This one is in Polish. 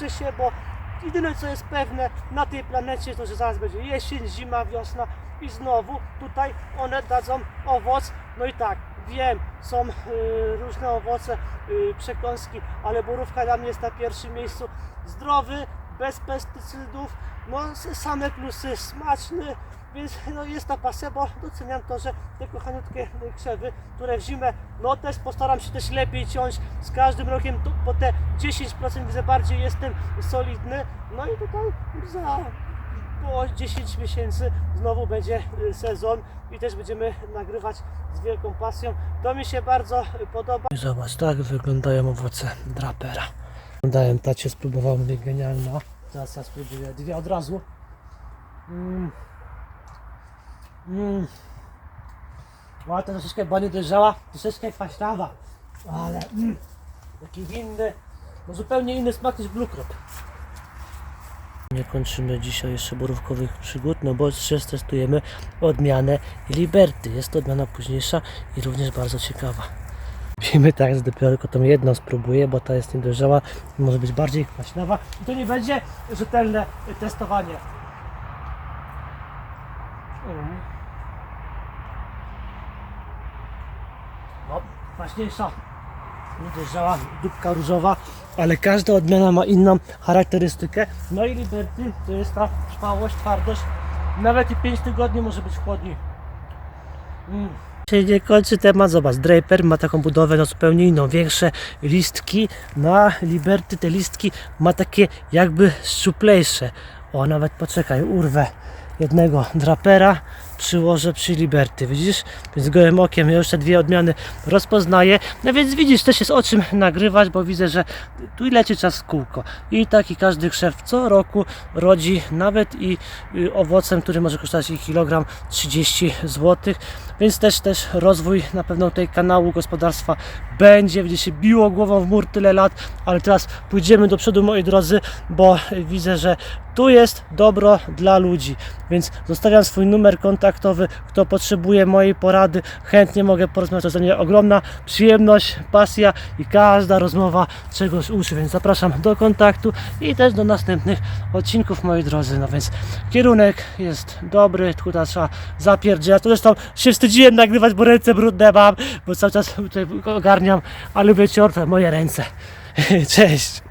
Cieszę się, bo jedyne co jest pewne na tej planecie to, że zaraz będzie jesień, zima, wiosna i znowu tutaj one dadzą owoc. No i tak, wiem, są y, różne owoce, y, przekąski, ale borówka dla mnie jest na pierwszym miejscu. Zdrowy, bez pestycydów, no same plusy, smaczny, więc no, jest ta pasja, bo doceniam to, że te kochaniutkie krzewy, które w zimę, no też postaram się też lepiej ciąć, z każdym rokiem to, po te 10% widzę bardziej jestem solidny, no i tutaj za po 10 miesięcy znowu będzie y, sezon i też będziemy nagrywać z wielką pasją. To mi się bardzo podoba. Zobacz, tak wyglądają owoce drapera. Dałem tacie, spróbowałem, mówię genialna. Teraz ja spróbuję dwie od razu. Mm. Mm. O, to troszeczkę była niedojrzała, troszeczkę kwaśnawa, ale mm, taki inny, no zupełnie inny smak niż Blue. Nie kończymy dzisiaj jeszcze borówkowych przygód, no bo jeszcze testujemy odmianę Liberty. Jest to odmiana późniejsza i również bardzo ciekawa. Wiemy tak, że dopiero tylko tą jedną spróbuję, bo ta jest niedojrzała, może być bardziej kwaśnawa i to nie będzie rzetelne testowanie. No, kwaśniejsza, niedojrzała, dupka różowa, ale każda odmiana ma inną charakterystykę. No i Liberty to jest ta trwałość, twardość. Nawet i 5 tygodni może być chłodniej. Mm. Się nie kończy temat, zobacz, Draper ma taką budowę no zupełnie inną, większe listki, na Liberty te listki ma takie jakby szczuplejsze. O, nawet poczekaj, urwę jednego drapera, przyłożę przy Liberty, widzisz? Więc gołym okiem ja już te dwie odmiany rozpoznaję, no więc widzisz, też jest o czym nagrywać, bo widzę, że tu leci czas w kółko. I taki każdy krzew co roku rodzi nawet i y, owocem, który może kosztować i kilogram 30 zł, więc też też rozwój na pewno tej kanału gospodarstwa będzie, będzie się biło głową w mur tyle lat, ale teraz pójdziemy do przodu moi drodzy, bo widzę, że tu jest dobro dla ludzi, więc zostawiam swój numer kontaktowy, kto potrzebuje mojej porady, chętnie mogę porozmawiać, to jest dla mnie ogromna przyjemność, pasja i każda rozmowa czegoś uczy, więc zapraszam do kontaktu i też do następnych odcinków moi drodzy, no więc kierunek jest dobry, tutaj trzeba zapierdzielać, to zresztą się wstydziłem nagrywać, bo ręce brudne mam, bo cały czas tutaj ogarniam, ale lubię ciortę, moje ręce. Cześć!